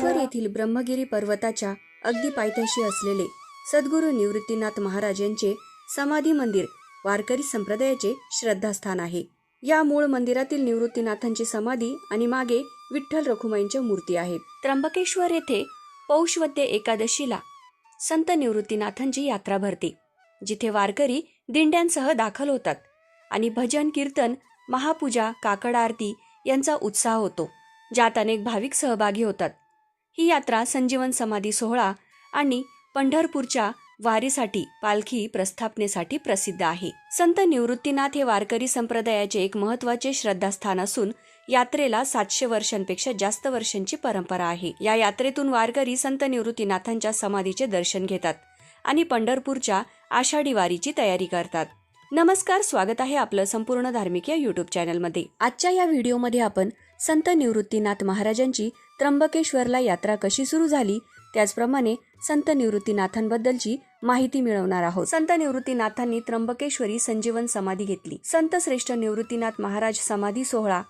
त्र्यंबकेश्वर येथील ब्रह्मगिरी पर्वताच्या अगदी पायथ्याशी असलेले सद्गुरू निवृत्तीनाथ महाराज यांचे समाधी मंदिर वारकरी संप्रदायाचे श्रद्धास्थान आहे. या मूळ मंदिरातील निवृत्तीनाथांची समाधी आणि मागे विठ्ठल रखुमाईंच्या मूर्ती आहेत. त्र्यंबकेश्वर येथे पौषवद्य एकादशीला संत निवृत्तीनाथांची यात्रा भरते जिथे वारकरी दिंड्यांसह दाखल होतात आणि भजन कीर्तन महापूजा काकड आरती यांचा उत्साह होतो ज्यात अनेक भाविक सहभागी होतात. ही यात्रा संजीवन समाधी सोहळा आणि पंढरपूरच्या वारीसाठी पालखी प्रस्थापनेसाठी प्रसिद्ध आहे. संत निवृत्तीनाथ हे वारकरी संप्रदायाचे एक महत्त्वाचे श्रद्धास्थान असून यात्रेला सातशे वर्षांपेक्षा जास्त वर्षांची परंपरा आहे. या यात्रेतून वारकरी संत निवृत्तीनाथांच्या समाधीचे दर्शन घेतात आणि पंढरपूरच्या आषाढी वारीची तयारी करतात. नमस्कार स्वागत आहे आपलं संपूर्ण धार्मिक या युट्यूब चॅनलमध्ये आजच्या या व्हिडिओमध्ये आपण संत निवृत्तीनाथ महाराजांची त्र्यंबकेश्वरला यात्रा कशी सुरू झाली? त्याचप्रमाणे संत निवृत्तीनाथांबद्दलची माहिती मिळवणार आहोत. संत निवृत्तीनाथांनी त्र्यंबकेश्वरी संजीवन समाधी घेतली. संत श्रेष्ठ निवृत्तीनाथ महाराज समाधी सोहळा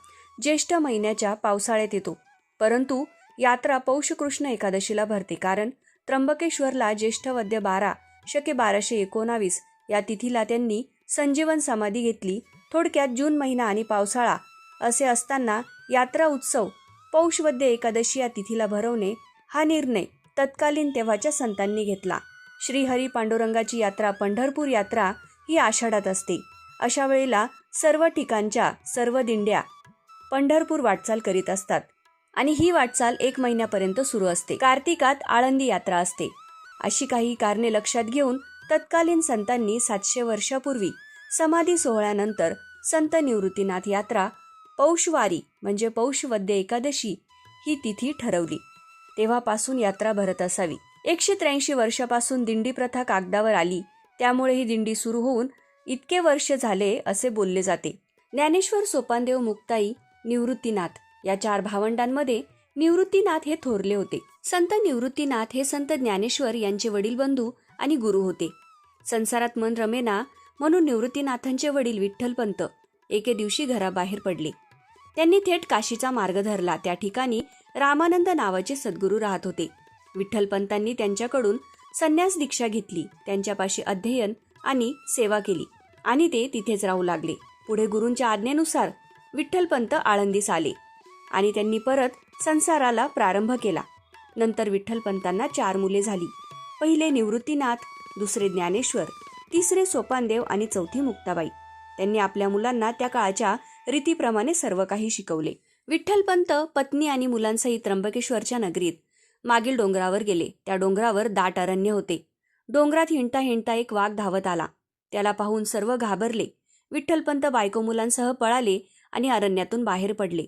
ज्येष्ठ महिन्याच्या पावसाळ्यात येतो. परंतु यात्रा पौष कृष्ण एकादशीला भरते कारण त्र्यंबकेश्वरला ज्येष्ठ वद्य बारा शके बाराशे एकोणावीस या तिथीला त्यांनी संजीवन समाधी घेतली. थोडक्यात जून महिना आणि पावसाळा असे असताना यात्रा उत्सव पौषवद्य एकादशी या तिथीला भरवणे हा निर्णय तत्कालीन तेव्हाच्या संतांनी घेतला. श्रीहरी पांडुरंगाची यात्रा पंढरपूर यात्रा ही आषाढात असते. अशा वेळेला सर्व ठिकाणच्या सर्व दिंड्या पंढरपूर वाटचाल करीत असतात आणि ही वाटचाल एक महिन्यापर्यंत सुरू असते. कार्तिकात आळंदी यात्रा असते. अशी काही कारणे लक्षात घेऊन तत्कालीन संतांनी सातशे वर्षापूर्वी समाधी सोहळ्यानंतर संत निवृत्तीनाथ यात्रा पौषवारी म्हणजे पौषवद्य एकादशी ही तिथी ठरवली. तेव्हापासून यात्रा भरत असावी. एकशे त्र्याऐंशी वर्षापासून दिंडी प्रथा कागदावर आली. त्यामुळे ही दिंडी सुरू होऊन इतके वर्ष झाले असे बोलले जाते. ज्ञानेश्वर सोपानदेव मुक्ताई निवृत्तीनाथ या चार भावंडांमध्ये निवृत्तीनाथ हे थोरले होते. संत निवृत्तीनाथ हे संत ज्ञानेश्वर यांचे वडील बंधू आणि गुरु होते. संसारात मन रमेना म्हणून निवृत्तीनाथांचे वडील विठ्ठलपंत एके दिवशी घराबाहेर पडले. त्यांनी थेट काशीचा मार्ग धरला. त्या ठिकाणी रामानंद नावाचे सद्गुरू राहत होते. विठ्ठलपंतांनी त्यांच्याकडून संन्यास दीक्षा घेतली. त्यांच्यापाशी अध्ययन आणि सेवा केली आणि ते तिथेच राहू लागले. पुढे गुरूंच्या आज्ञेनुसार विठ्ठलपंत आळंदीस आले आणि त्यांनी परत संसाराला प्रारंभ केला. नंतर विठ्ठलपंतांना चार मुले झाली. पहिले निवृत्तीनाथ दुसरे ज्ञानेश्वर तिसरे सोपानदेव आणि चौथी मुक्ताबाई. त्यांनी आपल्या मुलांना त्या काळच्या रीतीप्रमाणे सर्व काही शिकवले. विठ्ठलपंत पत्नी आणि मुलांसहित त्र्यंबकेश्वरच्या नगरीत मागील डोंगरावर गेले. त्या डोंगरावर दाट अरण्य होते. डोंगरात हिंडता हिंडता एक वाघ धावत आला. त्याला पाहून सर्व घाबरले. विठ्ठलपंत बायको मुलांसह पळाले आणि अरण्यातून बाहेर पडले.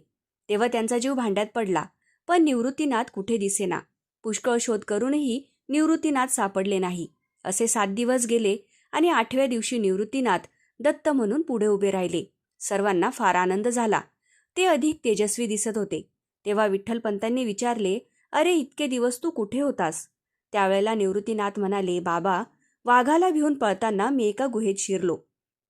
तेव्हा त्यांचा जीव भांड्यात पडला. पण निवृत्तीनाथ कुठे दिसेना. पुष्कळ शोध करूनही निवृत्तीनाथ सापडले नाही. असे सात दिवस गेले आणि आठव्या दिवशी निवृत्तीनाथ दत्त म्हणून पुढे उभे राहिले. सर्वांना फार आनंद झाला. ते अधिक तेजस्वी दिसत होते. तेव्हा विठ्ठलपंतांनी विचारले अरे इतके दिवस तू कुठे होतास? त्यावेळेला निवृत्तीनाथ म्हणाले बाबा वाघाला भिवून पळताना मी एका गुहेत शिरलो.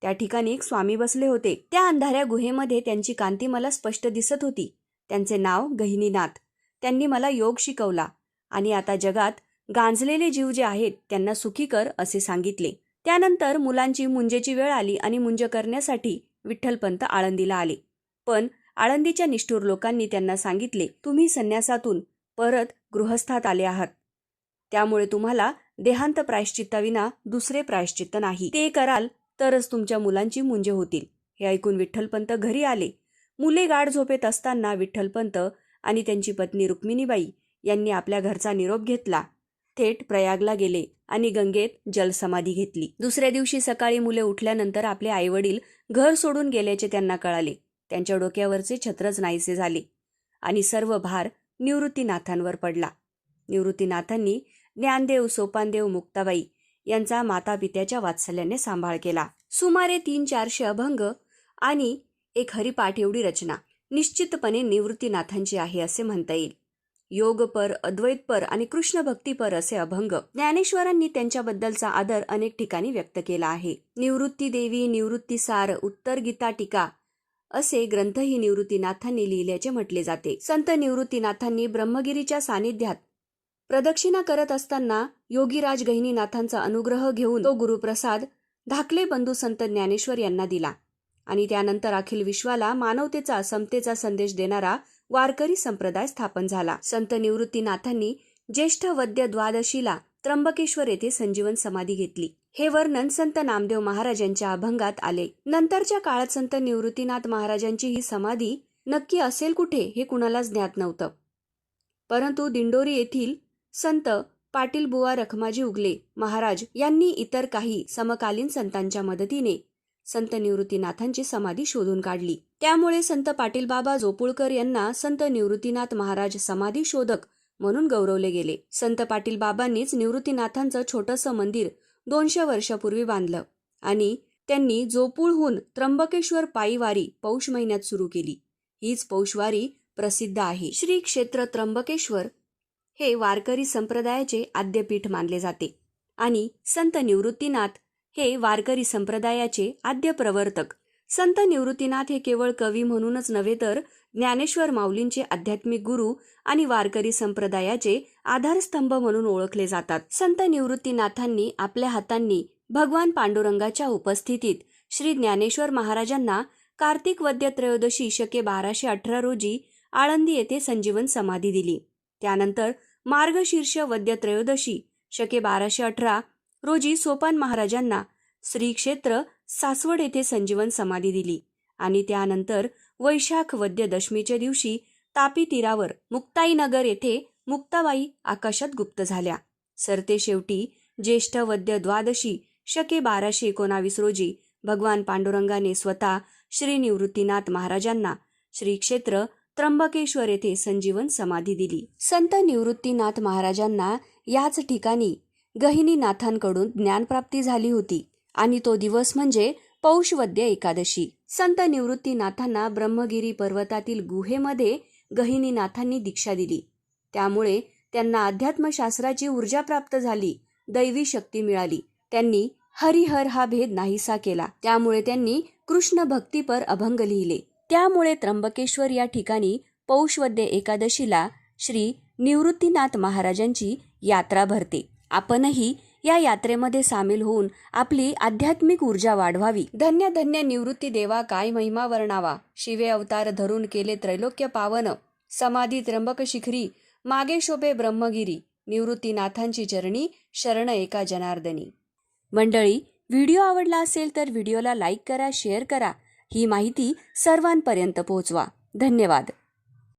त्या ठिकाणी एक स्वामी बसले होते. त्या अंधाऱ्या गुहेमध्ये त्यांची कांती मला स्पष्ट दिसत होती. त्यांचे नाव गहिनीनाथ. त्यांनी मला योग शिकवला. आणि आता जगात गांजलेले जीव जे आहेत त्यांना सुखी कर असे सांगितले. त्यानंतर मुलांची मुंजेची वेळ आली आणि मुंज करण्यासाठी विठ्ठलपंत आळंदीला आले. पण आळंदीच्या निष्ठूर लोकांनी त्यांना सांगितले तुम्ही संन्यासातून परत गृहस्थात आले आहात. त्यामुळे तुम्हाला देहांत प्रायश्चित्ताविना दुसरे प्रायश्चित्त नाही. ते कराल तरच तुमच्या मुलांची मुंजे होतील. हे ऐकून विठ्ठलपंत घरी आले. मुले गाढ झोपेत असताना विठ्ठलपंत आणि त्यांची पत्नी रुक्मिणीबाई यांनी आपल्या घरचा निरोप घेतला. थेट प्रयागला गेले आणि गंगेत जलसमाधी घेतली. दुसऱ्या दिवशी सकाळी मुले उठल्यानंतर आपले आईवडील घर सोडून गेल्याचे त्यांना कळाले. त्यांच्या डोक्यावरचे छत्रच नाहीसे झाले आणि सर्व भार निवृत्तीनाथांवर पडला. निवृत्तीनाथांनी ज्ञानदेव सोपानदेव मुक्ताबाई यांचा मातापित्याच्या वात्सल्याने सांभाळ केला. सुमारे तीन चारशे अभंग आणि एक हरिपाठ एवढी रचना निश्चितपणे निवृत्तीनाथांची आहे असे म्हणता येईल. योगपर अद्वैतपर आणि कृष्ण भक्तीपर असे अभंग. ज्ञानेश्वरांनी त्यांच्याबद्दलचा आदर अनेक ठिकाणी व्यक्त केला आहे. निवृत्ती देवी निवृत्ती सार उत्तर गीता टीका असे ग्रंथही निवृत्तीनाथांनी लिहिल्याचे म्हटले जाते. संत निवृत्तीनाथांनी ब्रह्मगिरीच्या सानिध्यात प्रदक्षिणा करत असताना योगीराज गहिनीनाथांचा अनुग्रह घेऊन तो गुरुप्रसाद धाकले बंधू संत ज्ञानेश्वर यांना दिला. आणि त्यानंतर अखिल विश्वाला मानवतेचा समतेचा संदेश देणारा वारकरी संप्रदाय स्थापन झाला. संत निवृत्तीनाथांनी ज्येष्ठ वद्य द्वादशीला त्र्यंबकेश्वर येथे संजीवन समाधी घेतली. हे वर्णन संत नामदेव महाराजांच्या अभंगात आले. नंतरच्या काळात संत निवृत्तीनाथ महाराजांची ही समाधी नक्की असेल कुठे हे कुणालाच ज्ञात नव्हतं. परंतु दिंडोरी येथील संत पाटील बुवा रखमाजी उगले महाराज यांनी इतर काही समकालीन संतांच्या मदतीने संत निवृत्तीनाथांची समाधी शोधून काढली. त्यामुळे संत पाटीलबाबा जोपुळकर यांना संत निवृत्तीनाथ महाराज समाधी शोधक म्हणून गौरवले गेले. संत पाटीलबाबांनीच निवृत्तीनाथांचं छोटंसं मंदिर दोनशे वर्षापूर्वी बांधलं आणि त्यांनी जोपूळहून त्र्यंबकेश्वर पायीवारी पौष महिन्यात सुरू केली. हीच पौषवारी प्रसिद्ध आहे. श्री क्षेत्र त्र्यंबकेश्वर हे वारकरी संप्रदायाचे आद्यपीठ मानले जाते आणि संत निवृत्तीनाथ हे वारकरी संप्रदायाचे आद्य प्रवर्तक संत निवृत्तीनाथ हे केवळ कवी म्हणूनच नव्हे तर ज्ञानेश्वर माऊलींचे आध्यात्मिक गुरु आणि वारकरी संप्रदायाचे आधारस्तंभ म्हणून ओळखले जातात. संत निवृत्तीनाथांनी आपल्या हातांनी भगवान पांडुरंगाच्या उपस्थितीत श्री ज्ञानेश्वर महाराजांना कार्तिक वद्य त्रयोदशी शके बाराशे अठरा रोजी आळंदी येथे संजीवन समाधी दिली. त्यानंतर मार्गशीर्ष वद्य त्रयोदशी शके बाराशे अठरा रोजी सोपान महाराजांना श्री क्षेत्र सासवड येथे संजीवन समाधी दिली आणि त्यानंतर वैशाख वद्य दशमीच्या दिवशी तापी तीरावर मुक्ताईनगर येथे मुक्ताबाई आकाशात गुप्त झाल्या. सरते शेवटी ज्येष्ठ वद्य द्वादशी शके बाराशे एकोणावीस रोजी भगवान पांडुरंगाने स्वतः श्री निवृत्तीनाथ महाराजांना श्री क्षेत्र त्र्यंबकेश्वर येथे संजीवन समाधी दिली. संत निवृत्तीनाथ महाराजांना याच ठिकाणी गहिनीनाथांकडून ज्ञानप्राप्ती झाली होती. आणि तो दिवस म्हणजे पौषवद्य एकादशी. संत निवृत्तीनाथांना ब्रह्मगिरी पर्वतातील गुहेमध्ये गहिनीनाथांनी दीक्षा दिली. त्यामुळे त्यांना अध्यात्मशास्त्राची ऊर्जा प्राप्त झाली दैवी शक्ती मिळाली. त्यांनी हरिहर हा भेद नाहीसा केला. त्यामुळे त्यांनी कृष्ण भक्तीपर अभंग लिहिले. त्यामुळे त्र्यंबकेश्वर या ठिकाणी पौषवद्य एकादशीला श्री निवृत्तीनाथ महाराजांची यात्रा भरते. आपणही या यात्रेमध्ये सामील होऊन आपली आध्यात्मिक ऊर्जा वाढवावी. धन्य धन्य निवृत्ती देवा काय महिमा वर्णावा. शिवे अवतार धरून केले त्रैलोक्य पावन. समाधी त्र्यंबक शिखरी. मागे शोभे ब्रह्मगिरी. निवृत्तीनाथांची चरणी शरण एका जनार्दनी. मंडळी व्हिडिओ आवडला असेल तर व्हिडिओला लाईक करा शेअर करा. ही माहिती सर्वांपर्यंत पोहोचवा. धन्यवाद.